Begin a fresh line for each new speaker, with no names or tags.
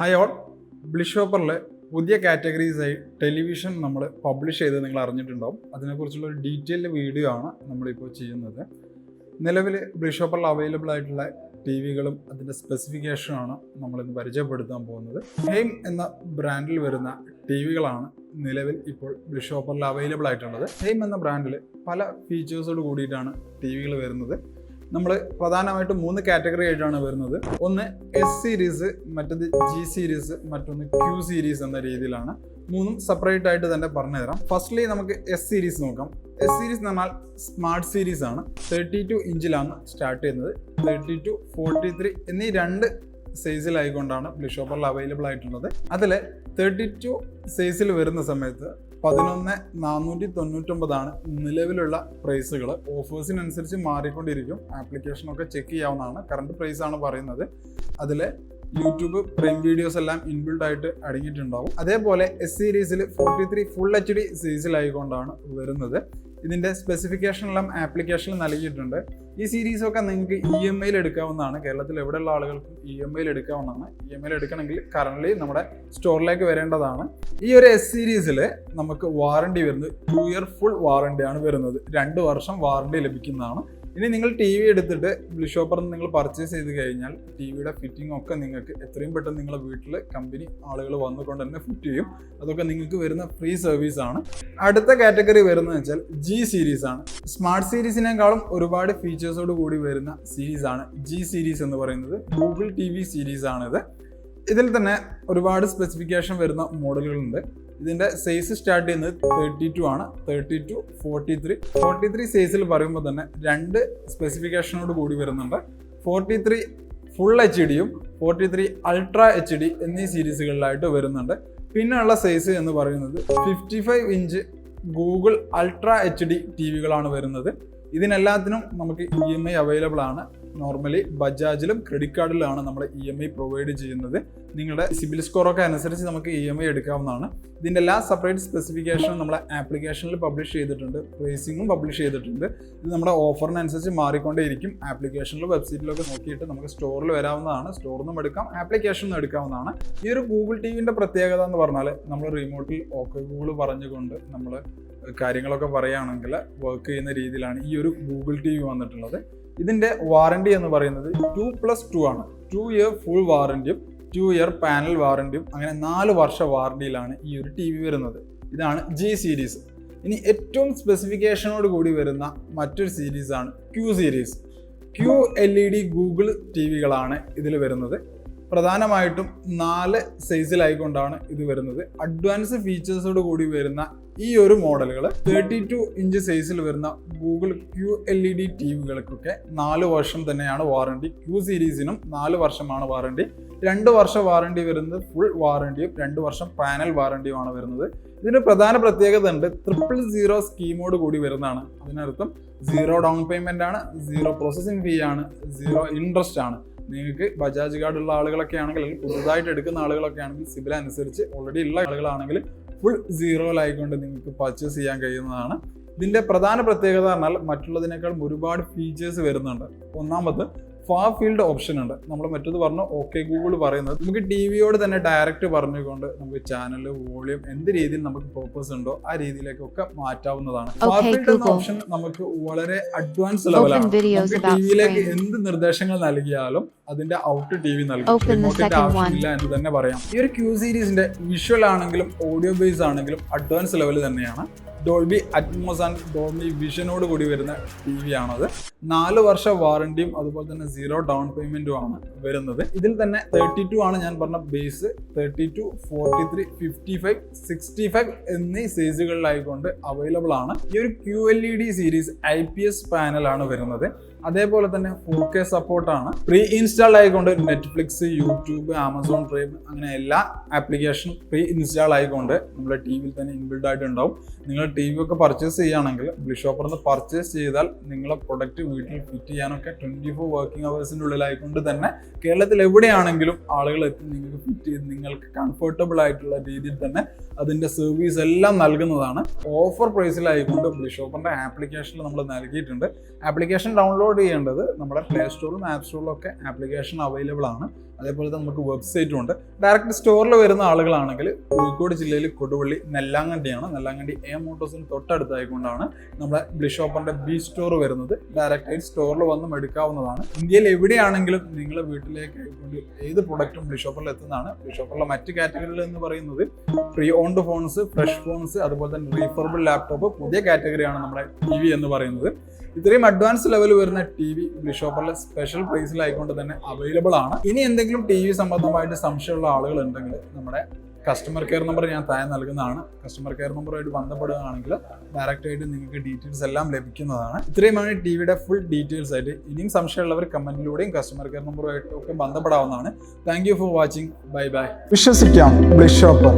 Hi all ബ്ലിഷോപ്പറിലെ പുതിയ കാറ്റഗറീസായി television നമ്മൾ publish ചെയ്ത് നിങ്ങൾ അറിഞ്ഞിട്ടുണ്ടാവും. അതിനെക്കുറിച്ചുള്ള ഒരു ഡീറ്റെയിൽഡ് വീഡിയോ ആണ് നമ്മളിപ്പോൾ ചെയ്യുന്നത്. നിലവിൽ ബ്ലിഷോപ്പറിൽ അവൈലബിൾ ആയിട്ടുള്ള ടി വികളും അതിന്റെ സ്പെസിഫിക്കേഷനാണ് നമ്മളിന്ന് പരിചയപ്പെടുത്താൻ പോകുന്നത്. ഹെയിം എന്ന ബ്രാൻഡിൽ വരുന്ന ടി വികളാണ് നിലവിൽ ഇപ്പോൾ ബ്ലിഷോപ്പറിൽ അവൈലബിൾ ആയിട്ടുള്ളത്. ഹെയിം എന്ന ബ്രാൻഡിൽ പല ഫീച്ചേഴ്സോട് കൂടിയിട്ടാണ് ടി വികൾ വരുന്നത്. നമ്മൾ പ്രധാനമായിട്ട് മൂന്ന് കാറ്റഗറി ആയിട്ടാണ് വരുന്നത്. ഒന്ന് എസ് സീരീസ് മറ്റൊന്ന് ജി സീരീസ് മറ്റൊന്ന് ക്യൂ സീരീസ് എന്ന രീതിയിലാണ്. മൂന്നും സെപ്പറേറ്റ് ആയിട്ട് തന്നെ പറഞ്ഞുതരാം ഫസ്റ്റ്ലി നമുക്ക് എസ് സീരീസ് നോക്കാം. എസ് സീരീസ് എന്ന് പറഞ്ഞാൽ സ്മാർട്ട് സീരീസ് ആണ്. തേർട്ടി ടു ഇഞ്ചിലാണ് സ്റ്റാർട്ട് ചെയ്യുന്നത്. തേർട്ടി ടു ഫോർട്ടി ത്രീ എന്നീ രണ്ട് സൈസിലായിക്കൊണ്ടാണ് ബ്ലിഷോപ്പറിൽ അവൈലബിൾ ആയിട്ടുള്ളത്. അതിൽ തേർട്ടി ടു സൈസിൽ വരുന്ന സമയത്ത് പതിനൊന്ന് നാനൂറ്റി തൊണ്ണൂറ്റൊമ്പതാണ് നിലവിലുള്ള പ്രൈസുകൾ ഓഫേഴ്സിനനുസരിച്ച് മാറിക്കൊണ്ടിരിക്കും. ആപ്ലിക്കേഷനൊക്കെ ചെക്ക് ചെയ്യാവുന്നതാണ്. കറണ്ട് പ്രൈസാണ് പറയുന്നത്. അതിൽ യൂട്യൂബ് പ്രൈം വീഡിയോസ് എല്ലാം ഇൻബിൽഡ് ആയിട്ട് അടങ്ങിയിട്ടുണ്ടാവും. അതേപോലെ എസ് സീരീസിൽ forty three full H D സീരീസിലായിക്കൊണ്ടാണ് വരുന്നത്. ഇതിന്റെ സ്പെസിഫിക്കേഷൻ എല്ലാം ആപ്ലിക്കേഷനിൽ നൽകിയിട്ടുണ്ട്. ഈ സീരീസൊക്കെ നിങ്ങൾക്ക് ഇ എം ഐയിൽ എടുക്കാവുന്നതാണ്. കേരളത്തിൽ എവിടെയുള്ള ആളുകൾക്കും ഇ എം ഐയിൽ എടുക്കാവുന്നതാണ്. ഇ എം ഐയിൽ എടുക്കണമെങ്കിൽ കറന്റ് നമ്മുടെ സ്റ്റോറിലേക്ക് വരേണ്ടതാണ്. ഈ ഒരു എസ് സീരീസിൽ നമുക്ക് വാറണ്ടി വരുന്നത് ടു ഇയർ ഫുൾ വാറണ്ടിയാണ് വരുന്നത്. രണ്ട് വർഷം വാറണ്ടി ലഭിക്കുന്നതാണ്. ഇനി നിങ്ങൾ ടി വി എടുത്തിട്ട് ബ്ലിഷോപ്പറിൽ നിന്ന് നിങ്ങൾ പർച്ചേസ് ചെയ്ത് കഴിഞ്ഞാൽ ടി വിയുടെ ഫിറ്റിംഗ് ഒക്കെ നിങ്ങൾക്ക് എത്രയും പെട്ടെന്ന് നിങ്ങളുടെ വീട്ടിൽ കമ്പനി ആളുകൾ വന്നുകൊണ്ട് തന്നെ ഫിറ്റ് ചെയ്യും. അതൊക്കെ നിങ്ങൾക്ക് വരുന്ന ഫ്രീ സർവീസ് ആണ്. അടുത്ത കാറ്റഗറി വരുന്നത് വെച്ചാൽ ജി സീരീസ് ആണ്. സ്മാർട്ട് സീരീസിനേക്കാളും ഒരുപാട് ഫീച്ചേഴ്സോട് കൂടി വരുന്ന സീരീസ് ആണ് ജി സീരീസ് എന്ന് പറയുന്നത്. ഗൂഗിൾ ടി വി സീരീസ് ആണിത്. ഇതിൽ തന്നെ ഒരുപാട് സ്പെസിഫിക്കേഷൻ വരുന്ന മോഡലുകളുണ്ട് ഇതിന്റെ സൈസ് സ്റ്റാർട്ട് ചെയ്യുന്നത് തേർട്ടി ടു ആണ്. Thirty two forty three forty three സൈസിൽ പറയുമ്പോൾ തന്നെ രണ്ട് സ്പെസിഫിക്കേഷനോട് കൂടി വരുന്നുണ്ട്. ഫോർട്ടി ത്രീ ഫുൾ എച്ച് ഡിയും forty three ultra H D എന്നീ സീരീസുകളിലായിട്ട് വരുന്നുണ്ട്. പിന്നെയുള്ള സൈസ് എന്ന് പറയുന്നത് fifty five inch Google ultra H D T വികളാണ് വരുന്നത്. ഇതിനെല്ലാത്തിനും നമുക്ക് ഇ എം ഐ അവൈലബിൾ ആണ്. നോർമലി ബജാജിലും ക്രെഡിറ്റ് കാർഡിലാണ് നമ്മൾ ഇ എം ഐ പ്രൊവൈഡ് ചെയ്യുന്നത്. നിങ്ങളുടെ സിബിൽ സ്കോറൊക്കെ അനുസരിച്ച് നമുക്ക് ഇ എം ഐ എടുക്കാവുന്നതാണ്. ഇതിന്റെ എല്ലാ സെപ്പറേറ്റ് സ്പെസിഫിക്കേഷനും നമ്മൾ ആപ്ലിക്കേഷനിൽ പബ്ലിഷ് ചെയ്തിട്ടുണ്ട്. പ്രൈസിങ്ങും പബ്ലിഷ് ചെയ്തിട്ടുണ്ട്. ഇത് നമ്മുടെ ഓഫറിനനുസരിച്ച് മാറിക്കൊണ്ടേയിരിക്കും. ആപ്ലിക്കേഷനിലും വെബ്സൈറ്റിലൊക്കെ നോക്കിയിട്ട് നമുക്ക് സ്റ്റോറിൽ വരാവുന്നതാണ്. സ്റ്റോറിൽ നിന്നും എടുക്കാം. ആപ്ലിക്കേഷനിൽ നിന്നും എടുക്കാവുന്നതാണ്. ഈ ഒരു ഗൂഗിൾ ടി വിന്റെ പ്രത്യേകത എന്ന് പറഞ്ഞാൽ നമ്മൾ റിമോട്ടിൽ ഓക്കെ ഗൂഗിൾ പറഞ്ഞുകൊണ്ട് നമ്മൾ കാര്യങ്ങളൊക്കെ പറയുകയാണെങ്കിൽ വർക്ക് ചെയ്യുന്ന രീതിയിലാണ് ഈ ഒരു ഗൂഗിൾ ടി വി വന്നിട്ടുള്ളത്. ഇതിന്റെ വാറണ്ടി എന്ന് പറയുന്നത് ടു പ്ലസ് ടു ആണ്. ടു ഇയർ ഫുൾ വാറണ്ടിയും ടു ഇയർ പാനൽ വാറണ്ടിയും അങ്ങനെ നാല് വർഷ വാറണ്ടിയിലാണ് ഈ ഒരു ടി വി വരുന്നത്. ഇതാണ് ജി സീരീസ് ഇനി ഏറ്റവും സ്പെസിഫിക്കേഷനോട് കൂടി വരുന്ന മറ്റൊരു സീരീസാണ് Q series Q L E D Google T വികളാണ് ഇതിൽ വരുന്നത്. പ്രധാനമായിട്ടും നാല് സൈസിലായിക്കൊണ്ടാണ് ഇത് വരുന്നത്. അഡ്വാൻസ് ഫീച്ചേഴ്സോട് കൂടി വരുന്ന ഈ ഒരു മോഡലുകൾ തേർട്ടി ടു ഇഞ്ച് സൈസിൽ വരുന്ന Google Q L E D T വികൾക്കൊക്കെ നാല് വർഷം തന്നെയാണ് വാറണ്ടി ക്യൂ സീരീസിനും നാല് വർഷമാണ് വാറണ്ടി രണ്ട് വർഷം വാറണ്ടി വരുന്നത് ഫുൾ വാറണ്ടിയും രണ്ട് വർഷം പാനൽ വാറണ്ടിയുമാണ് വരുന്നത്. ഇതിന് പ്രധാന പ്രത്യേകത ഉണ്ട്. ട്രിപ്പിൾ സീറോ സ്കീമോട് കൂടി വരുന്നതാണ്. അതിനർത്ഥം സീറോ ഡൗൺ പേയ്മെന്റ് ആണ് സീറോ പ്രോസസ്സിംഗ് ഫീ ആണ് സീറോ ഇൻട്രസ്റ്റ് ആണ്. നിങ്ങൾക്ക് ബജാജ് കാർഡ് ഉള്ള ആളുകളൊക്കെ ആണെങ്കിൽ അല്ലെങ്കിൽ പുതുതായിട്ട് എടുക്കുന്ന ആളുകളൊക്കെ ആണെങ്കിൽ സിബിൽ അനുസരിച്ച് ഓൾറെഡി ഉള്ള ആളുകളാണെങ്കിൽ ഫുൾ സീറോയിലായിക്കൊണ്ട് നിങ്ങൾക്ക് പർച്ചേസ് ചെയ്യാൻ കഴിയുന്നതാണ്. ഇതിന്റെ പ്രധാന പ്രത്യേകത പറഞ്ഞാൽ മറ്റുള്ളതിനേക്കാൾ ഒരുപാട് ഫീച്ചേഴ്സ് വരുന്നുണ്ട്. ഒന്നാമത് ഫാർ ഫീൽഡ് ഓപ്ഷൻ ഉണ്ട്. നമ്മൾ മറ്റത് പറഞ്ഞു ഓക്കെ ഗൂഗിൾ പറയുന്നത്. നമുക്ക് ടി വിയോട് തന്നെ ഡയറക്റ്റ് പറഞ്ഞുകൊണ്ട് നമുക്ക് ചാനൽ വോളിയം എന്ത് രീതിയിൽ നമുക്ക് പേർപ്പസ് ഉണ്ടോ ആ രീതിയിലേക്കൊക്കെ മാറ്റാവുന്നതാണ്. ഫാർ ഫീൽഡ് എന്ന ഓപ്ഷൻ നമുക്ക് വളരെ അഡ്വാൻസ് ലെവലാണ്
ടി
ടിവിയിലേക്ക് എന്ത് നിർദ്ദേശങ്ങൾ നൽകിയാലും അതിന്റെ ഔട്ട് ടി വി നൽകും. റിമോട്ടിന്റെ ആവശ്യമില്ല എന്ന് തന്നെ പറയാം. ഈ ഒരു ക്യൂ സീരീസിന്റെ വിഷ്വൽ ആണെങ്കിലും ഓഡിയോ ബേസ് ആണെങ്കിലും അഡ്വാൻസ് ലെവൽ തന്നെയാണ്. ഡോൾബി അറ്റ്മോസ് ആൻഡ് ഡോൾബി വിഷനോട് കൂടി വരുന്ന ടി വി ആണത്. നാല് വർഷ വാറണ്ടിയും അതുപോലെ തന്നെ സീറോ ഡൗൺ പേയ്മെന്റും ആണ് വരുന്നത്. ഇതിൽ തന്നെ തേർട്ടി ടു ആണ് ഞാൻ പറഞ്ഞ base thirty two forty three fifty five sixty five എന്നീ സൈസുകളിലായിക്കൊണ്ട് അവൈലബിൾ ആണ്. ഈ ഒരു Q L E D series I P S പാനലാണ് വരുന്നത്. അതേപോലെ തന്നെ ഫോർ കെ ആണ്. പ്രീ ഇൻസ്റ്റാൾ ആയിക്കൊണ്ട് നെറ്റ്ഫ്ലിക്സ് യൂട്യൂബ് ആമസോൺ പ്രൈം അങ്ങനെ എല്ലാ ആപ്ലിക്കേഷൻ പ്രീ ഇൻസ്റ്റാൾ ആയിക്കൊണ്ട് നമ്മുടെ ടി വിയിൽ തന്നെ ഇൻബിൽഡ് ആയിട്ട് ഉണ്ടാവും നിങ്ങൾ ടി വി ഒക്കെ പർച്ചേസ് ചെയ്യുകയാണെങ്കിൽ ബ്ലിഷോപ്പറിൽ നിന്ന് പർച്ചേസ് ചെയ്താൽ നിങ്ങളെ പ്രൊഡക്റ്റ് വീട്ടിൽ ഫിറ്റ് ചെയ്യാനൊക്കെ ട്വന്റി ഫോർ വർക്കിംഗ് അവേഴ്സിന്റെ ഉള്ളിലായിക്കൊണ്ട് തന്നെ കേരളത്തിൽ എവിടെയാണെങ്കിലും ആളുകൾ എത്തി നിങ്ങൾക്ക് ഫിറ്റ് ചെയ്ത് നിങ്ങൾക്ക് കംഫർട്ടബിൾ ആയിട്ടുള്ള രീതിയിൽ തന്നെ അതിന്റെ സർവീസ് എല്ലാം നൽകുന്നതാണ്. ഓഫർ പ്രൈസിലായിക്കൊണ്ട് ബ്ലിഷോപ്പറിന്റെ ആപ്ലിക്കേഷനിൽ നമ്മൾ നൽകിയിട്ടുണ്ട്. ആപ്ലിക്കേഷൻ ഡൗൺലോഡ് ചെയ്യേണ്ടത് നമ്മുടെ പ്ലേ സ്റ്റോറിലും ആപ്പ് സ്റ്റോറിലും ഒക്കെ ആപ്ലിക്കേഷൻ അവൈലബിൾ ആണ്. അതേപോലെ തന്നെ നമുക്ക് വെബ്സൈറ്റും ഉണ്ട്. ഡയറക്റ്റ് സ്റ്റോറിൽ വരുന്ന ആളുകളാണെങ്കിൽ കോഴിക്കോട് ജില്ലയിൽ കൊടുവള്ളി നെല്ലാങ്കണ്ടിയാണ്. നെല്ലാങ്കണ്ടി എ മോട്ടോസിന് തൊട്ടടുത്തായിക്കൊണ്ടാണ് നമ്മുടെ ബ്ലിഷോപ്പറിന്റെ ബി സ്റ്റോർ വരുന്നത്. ഡയറക്റ്റ് ആയിട്ട് സ്റ്റോറിൽ വന്നും എടുക്കാവുന്നതാണ് ഇന്ത്യയിൽ എവിടെയാണെങ്കിലും നിങ്ങൾ വീട്ടിലേക്ക് ഏത് പ്രൊഡക്റ്റും ബ്ലിഷോപ്പറിൽ എത്തുന്നതാണ്. ബ്ലിഷോപ്പറിലെ മറ്റ് കാറ്റഗറികൾ എന്ന് പറയുന്നത് pre owned phones fresh phones അതുപോലെ തന്നെ റീഫർബിൾ ലാപ്ടോപ്പ് പുതിയ കാറ്റഗറിയാണ് നമ്മുടെ ടി വി എന്ന് പറയുന്നത്. ഇത്രയും അഡ്വാൻസ് ലെവൽ വരുന്ന ടി വി ബ്ലിഷോപ്പറിലെ സ്പെഷ്യൽ പ്രൈസിലായിക്കൊണ്ട് തന്നെ അവൈലബിൾ ആണ്. ഇനി എന്തെങ്കിലും ടി വി സംബന്ധമായിട്ട് സംശയമുള്ള ആളുകൾ ഉണ്ടെങ്കിൽ നമ്മുടെ കസ്റ്റമർ കെയർ നമ്പർ ഞാൻ താഴെ നൽകുന്നതാണ്. കസ്റ്റമർ കെയർ നമ്പറുമായിട്ട് ബന്ധപ്പെടുകയാണെങ്കിൽ ഡയറക്റ്റ് ആയിട്ട് നിങ്ങൾക്ക് ഡീറ്റെയിൽസ് എല്ലാം ലഭിക്കുന്നതാണ്. ഇത്രയുമാണ് ടി വിയുടെ ഫുൾ ഡീറ്റെയിൽസ് ആയിട്ട്. ഇനിയും സംശയമുള്ളവർ കമന്റിലൂടെയും കസ്റ്റമർ കെയർ നമ്പറുമായിട്ടും ഒക്കെ ബന്ധപ്പെടാവുന്നതാണ്. Thank for watching bye bye വിശ്വസിക്കാം. ബ്ലിഷോപ്പർ